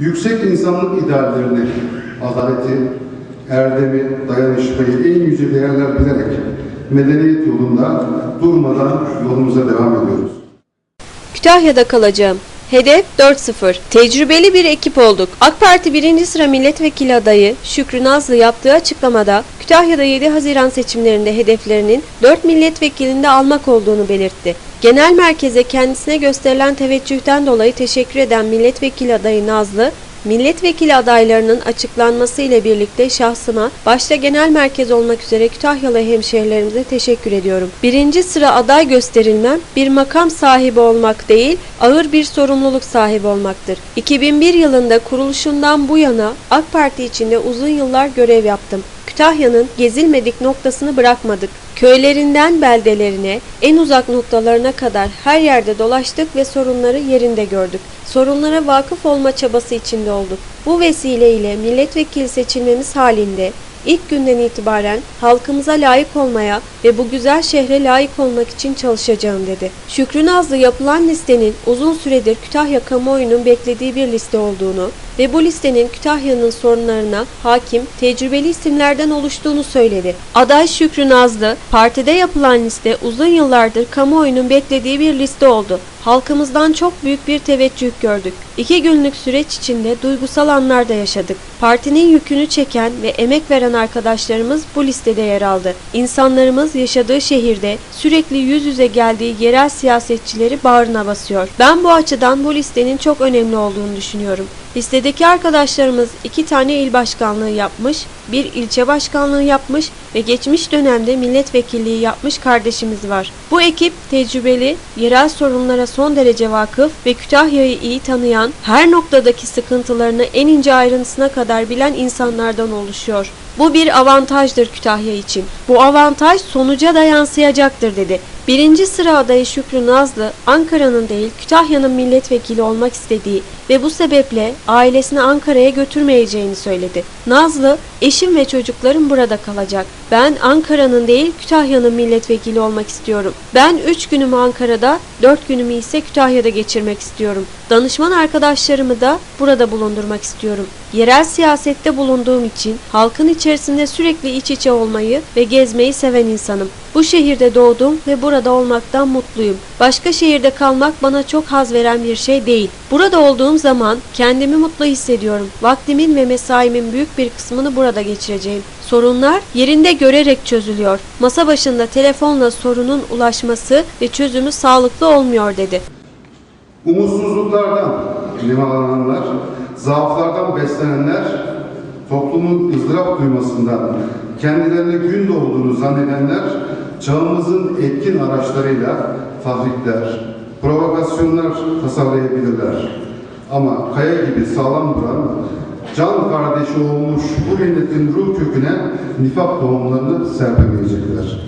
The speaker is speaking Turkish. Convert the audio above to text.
Yüksek insanlık ideallerini, adaleti, erdemi, dayanışmayı en yüce değerler bilerek medeniyet yolunda durmadan yolumuza devam ediyoruz. Kütahya'da kalacağım. Hedef 4-0. Tecrübeli bir ekip olduk. AK Parti 1. sıra milletvekili adayı Şükrü Nazlı yaptığı açıklamada Kütahya'da 7 Haziran seçimlerinde hedeflerinin 4 milletvekilinde almak olduğunu belirtti. Genel merkeze kendisine gösterilen teveccühten dolayı teşekkür eden milletvekili adayı Nazlı, Milletvekili adaylarının açıklanması ile birlikte şahsıma, başta genel merkez olmak üzere Kütahyalı hemşehrilerimize teşekkür ediyorum. Birinci sıra aday gösterilmem, bir makam sahibi olmak değil, ağır bir sorumluluk sahibi olmaktır. 2001 yılında kuruluşundan bu yana AK Parti içinde uzun yıllar görev yaptım. Kütahya'nın gezilmedik noktasını bırakmadık. Köylerinden beldelerine, en uzak noktalarına kadar her yerde dolaştık ve sorunları yerinde gördük. Sorunlara vakıf olma çabası içinde olduk. Bu vesileyle milletvekili seçilmemiz halinde ilk günden itibaren halkımıza layık olmaya ve bu güzel şehre layık olmak için çalışacağım dedi. Şükrü Nazlı yapılan listenin uzun süredir Kütahya kamuoyunun beklediği bir liste olduğunu ve bu listenin Kütahya'nın sorunlarına hakim, tecrübeli isimlerden oluştuğunu söyledi. Aday Şükrü Nazlı, partide yapılan liste uzun yıllardır kamuoyunun beklediği bir liste oldu. Halkımızdan çok büyük bir teveccüh gördük. İki günlük süreç içinde duygusal anlar da yaşadık. Partinin yükünü çeken ve emek veren arkadaşlarımız bu listede yer aldı. İnsanlarımız yaşadığı şehirde sürekli yüz yüze geldiği yerel siyasetçileri bağrına basıyor. Ben bu açıdan bu listenin çok önemli olduğunu düşünüyorum. Listedeki arkadaşlarımız iki tane il başkanlığı yapmış, bir ilçe başkanlığı yapmış ve geçmiş dönemde milletvekilliği yapmış kardeşimiz var. Bu ekip tecrübeli, yerel sorunlara son derece vakıf ve Kütahya'yı iyi tanıyan, her noktadaki sıkıntılarını en ince ayrıntısına kadar bilen insanlardan oluşuyor. Bu bir avantajdır Kütahya için. Bu avantaj sonuca da yansıyacaktır dedi. Birinci sıra adayı Şükrü Nazlı, Ankara'nın değil Kütahya'nın milletvekili olmak istediği ve bu sebeple ailesini Ankara'ya götürmeyeceğini söyledi. Nazlı, eşim ve çocuklarım burada kalacak. Ben Ankara'nın değil Kütahya'nın milletvekili olmak istiyorum. Ben 3 günümü Ankara'da, 4 günümü ise Kütahya'da geçirmek istiyorum. Danışman arkadaşlarımı da burada bulundurmak istiyorum. Yerel siyasette bulunduğum için halkın içerisinde sürekli iç içe olmayı ve gezmeyi seven insanım. Bu şehirde doğdum ve burada olmaktan mutluyum. Başka şehirde kalmak bana çok haz veren bir şey değil. Burada olduğum zaman kendimi mutlu hissediyorum. Vaktimin ve mesaimin büyük bir kısmını burada geçireceğim. Sorunlar yerinde görerek çözülüyor. Masa başında telefonla sorunun ulaşması ve çözümü sağlıklı olmuyor dedi. Umutsuzluklardan nemalananlar, zaaflardan beslenenler, toplumun ızdırap duymasından kendilerine gün doğduğunu zannedenler, çağımızın etkin araçlarıyla tahrikler, provokasyonlar tasarlayabilirler. Ama kaya gibi sağlam duran, can kardeşi olmuş bu milletin ruh köküne nifak tohumlarını serpemeyecekler.